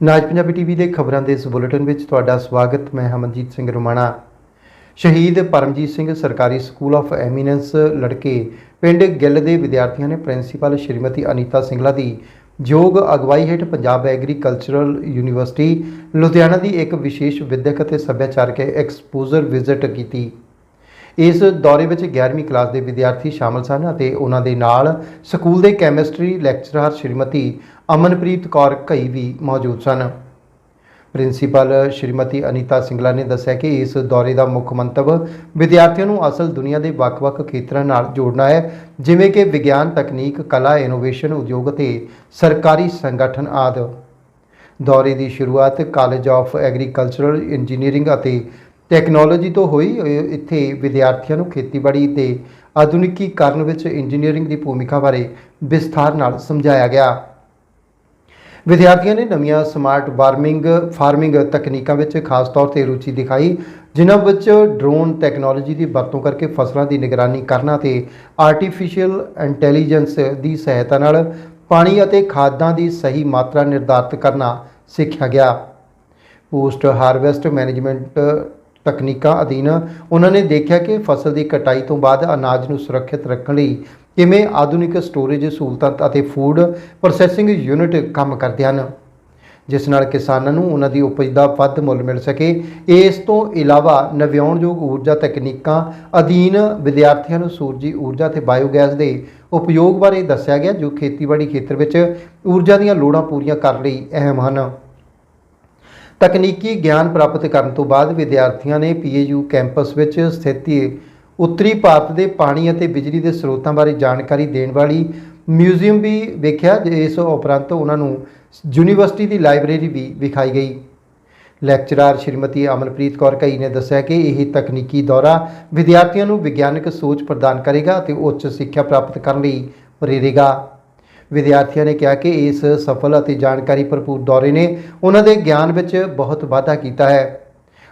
ਨਾਜ Punjabi TV ਦੇ ਖਬਰਾਂ ਦੇ ਇਸ ਬੁਲੇਟਿਨ ਵਿੱਚ ਤੁਹਾਡਾ ਸਵਾਗਤ, ਮੈਂ ਹਮਨਜੀਤ ਸਿੰਘ ਰੁਮਾਣਾ। ਸ਼ਹੀਦ ਪਰਮਜੀਤ ਸਿੰਘ ਸਰਕਾਰੀ ਸਕੂਲ ਆਫ ਐਮੀਨੈਂਸ ਲੜਕੇ ਪਿੰਡ ਗਿੱਲ ਦੇ ਵਿਦਿਆਰਥੀਆਂ ਨੇ ਪ੍ਰਿੰਸੀਪਲ ਸ਼੍ਰੀਮਤੀ ਅਨੀਤਾ ਸਿੰਗਲਾ ਦੀ ਯੋਗ ਅਗਵਾਈ ਹੇਠ ਪੰਜਾਬ ਐਗਰੀਕਲਚਰਲ ਯੂਨੀਵਰਸਿਟੀ, ਲੁਧਿਆਣਾ ਦੀ ਇੱਕ ਵਿਸ਼ੇਸ਼ ਵਿਦਿਅਕ ਅਤੇ ਸੱਭਿਆਚਾਰਕ ਐਕਸਪੋਜ਼ਰ ਵਿਜ਼ਿਟ ਕੀਤੀ। ਇਸ ਦੌਰੇ ਵਿੱਚ 11ਵੀਂ ਕਲਾਸ ਦੇ ਵਿਦਿਆਰਥੀ ਸ਼ਾਮਲ ਸਨ ਅਤੇ ਉਹਨਾਂ ਦੇ ਨਾਲ ਸਕੂਲ ਦੇ ਕੈਮਿਸਟਰੀ ਲੈਕਚਰਰ ਸ਼੍ਰੀਮਤੀ ਅਮਨਪ੍ਰੀਤ ਕੌਰ ਘਈ ਵੀ ਮੌਜੂਦ ਸਨ। ਪ੍ਰਿੰਸੀਪਲ ਸ਼੍ਰੀਮਤੀ ਅਨੀਤਾ ਸਿੰਗਲਾ ਨੇ ਦੱਸਿਆ ਕਿ ਇਸ ਦੌਰੇ ਦਾ ਮੁੱਖ ਮੰਤਵ ਵਿਦਿਆਰਥੀਆਂ ਨੂੰ ਅਸਲ ਦੁਨੀਆ ਦੇ ਵੱਖ-ਵੱਖ ਖੇਤਰਾਂ ਨਾਲ ਜੋੜਨਾ ਹੈ, ਜਿਵੇਂ ਕਿ ਵਿਗਿਆਨ, ਤਕਨੀਕ, ਕਲਾ, ਇਨੋਵੇਸ਼ਨ, ਉਦਯੋਗ ਅਤੇ ਸਰਕਾਰੀ ਸੰਗਠਨ ਆਦਿ। ਦੌਰੇ ਦੀ ਸ਼ੁਰੂਆਤ ਕਾਲਜ ਆਫ ਐਗਰੀਕਲਚਰਲ ਇੰਜੀਨੀਅਰਿੰਗ ਅਤੇ ਟੈਕਨੋਲੋਜੀ ਤੋਂ ਹੋਈ ਇੱਥੇ ਵਿਦਿਆਰਥੀਆਂ ਨੂੰ ਖੇਤੀਬਾੜੀ ਤੇ ਆਧੁਨਿਕੀਕਰਨ ਵਿੱਚ ਇੰਜੀਨੀਅਰਿੰਗ ਦੀ ਭੂਮਿਕਾ ਬਾਰੇ ਵਿਸਥਾਰ ਨਾਲ ਸਮਝਾਇਆ ਗਿਆ। ਵਿਦਿਆਰਥੀਆਂ ਨੇ ਨਵੀਆਂ ਸਮਾਰਟ ਵਾਰਮਿੰਗ ਫਾਰਮਿੰਗ ਤਕਨੀਕਾਂ ਵਿੱਚ ਖਾਸ ਤੌਰ ਤੇ ਰੁਚੀ ਦਿਖਾਈ, ਜਿਨ੍ਹਾਂ ਵਿੱਚ ਡਰੋਨ ਟੈਕਨੋਲੋਜੀ ਦੀ ਵਰਤੋਂ ਕਰਕੇ ਫਸਲਾਂ ਦੀ ਨਿਗਰਾਨੀ ਕਰਨਾ ਤੇ ਆਰਟੀਫੀਸ਼ੀਅਲ ਇੰਟੈਲੀਜੈਂਸ ਦੀ ਸਹਾਇਤਾ ਨਾਲ ਪਾਣੀ ਅਤੇ ਖਾਦਾਂ ਦੀ ਸਹੀ ਮਾਤਰਾ ਨਿਰਧਾਰਤ ਕਰਨਾ ਸਿੱਖਿਆ ਗਿਆ। ਪੋਸਟ ਹਾਰਵੈਸਟ ਮੈਨੇਜਮੈਂਟ ਤਕਨੀਕਾਂ ਅਧੀਨ ਉਹਨਾਂ ਨੇ ਦੇਖਿਆ ਕਿ ਫਸਲ ਦੀ ਕਟਾਈ ਤੋਂ ਬਾਅਦ ਅਨਾਜ ਨੂੰ ਸੁਰੱਖਿਅਤ ਰੱਖਣ ਲਈ ਕਿਵੇਂ ਆਧੁਨਿਕ ਸਟੋਰੇਜ ਸਹੂਲਤਾਂ ਅਤੇ ਫੂਡ ਪ੍ਰੋਸੈਸਿੰਗ ਯੂਨਿਟ ਕੰਮ ਕਰਦੇ ਹਨ, ਜਿਸ ਨਾਲ ਕਿਸਾਨਾਂ ਨੂੰ ਉਹਨਾਂ ਦੀ ਉਪਜ ਦਾ ਵੱਧ ਮੁੱਲ ਮਿਲ ਸਕੇ। ਇਸ ਤੋਂ ਇਲਾਵਾ ਨਵਿਆਉਣਯੋਗ ਊਰਜਾ ਤਕਨੀਕਾਂ ਅਧੀਨ ਵਿਦਿਆਰਥੀਆਂ ਨੂੰ ਸੂਰਜੀ ਊਰਜਾ ਤੇ ਬਾਇਓਗੈਸ ਦੇ ਉਪਯੋਗ ਬਾਰੇ ਦੱਸਿਆ ਗਿਆ, ਜੋ ਖੇਤੀਬਾੜੀ ਖੇਤਰ ਵਿੱਚ ਊਰਜਾ ਦੀਆਂ ਲੋੜਾਂ ਪੂਰੀਆਂ ਕਰਨ ਲਈ ਅਹਿਮ ਹਨ। ਤਕਨੀਕੀ ਗਿਆਨ ਪ੍ਰਾਪਤ ਕਰਨ ਤੋਂ ਬਾਅਦ ਵਿਦਿਆਰਥੀਆਂ ਨੇ ਪੀਏਯੂ ਕੈਂਪਸ ਵਿੱਚ ਸਥਿਤ ਉੱਤਰੀ ਭਾਰਤ ਦੇ ਪਾਣੀ ਅਤੇ ਬਿਜਲੀ ਦੇ ਸਰੋਤਾਂ ਬਾਰੇ ਜਾਣਕਾਰੀ ਦੇਣ ਵਾਲੀ ਮਿਊਜ਼ੀਅਮ ਵੀ ਵੇਖਿਆ ਇਸ ਉਪਰੰਤ ਉਹਨਾਂ ਨੂੰ ਯੂਨੀਵਰਸਿਟੀ ਦੀ ਲਾਇਬ੍ਰੇਰੀ ਵੀ ਵਿਖਾਈ ਗਈ। ਲੈਕਚਰਾਰ ਸ਼੍ਰੀਮਤੀ ਅਮਨਪ੍ਰੀਤ ਕੌਰ ਕਈ ਨੇ ਦੱਸਿਆ ਕਿ ਇਹ ਤਕਨੀਕੀ ਦੌਰਾ ਵਿਦਿਆਰਥੀਆਂ ਨੂੰ ਵਿਗਿਆਨਕ ਸੋਚ ਪ੍ਰਦਾਨ ਕਰੇਗਾ ਅਤੇ ਉੱਚ ਸਿੱਖਿਆ ਪ੍ਰਾਪਤ ਕਰਨ ਲਈ ਪ੍ਰੇਰੇਗਾ। ਵਿਦਿਆਰਥੀਆਂ ਨੇ ਕਿਹਾ ਕਿ ਇਸ ਸਫਲ ਅਤੇ ਜਾਣਕਾਰੀ ਭਰਪੂਰ ਦੌਰੇ ਨੇ ਉਹਨਾਂ ਦੇ ਗਿਆਨ ਵਿੱਚ ਬਹੁਤ ਵਾਧਾ ਕੀਤਾ ਹੈ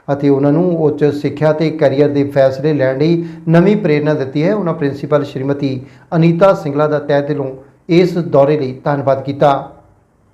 ਅਤੇ ਉਹਨਾਂ ਨੂੰ ਉੱਚ ਸਿੱਖਿਆ ਤੇ ਕੈਰੀਅਰ ਦੇ ਫੈਸਲੇ ਲੈਣ ਲਈ ਨਵੀਂ ਪ੍ਰੇਰਣਾ ਦਿੱਤੀ ਹੈ। ਉਹਨਾਂ ਪ੍ਰਿੰਸੀਪਲ ਸ਼੍ਰੀਮਤੀ ਅਨੀਤਾ ਸਿੰਗਲਾ ਦਾ ਤਹਿ ਦਿਲੋਂ ਇਸ ਦੌਰੇ ਲਈ ਧੰਨਵਾਦ ਕੀਤਾ।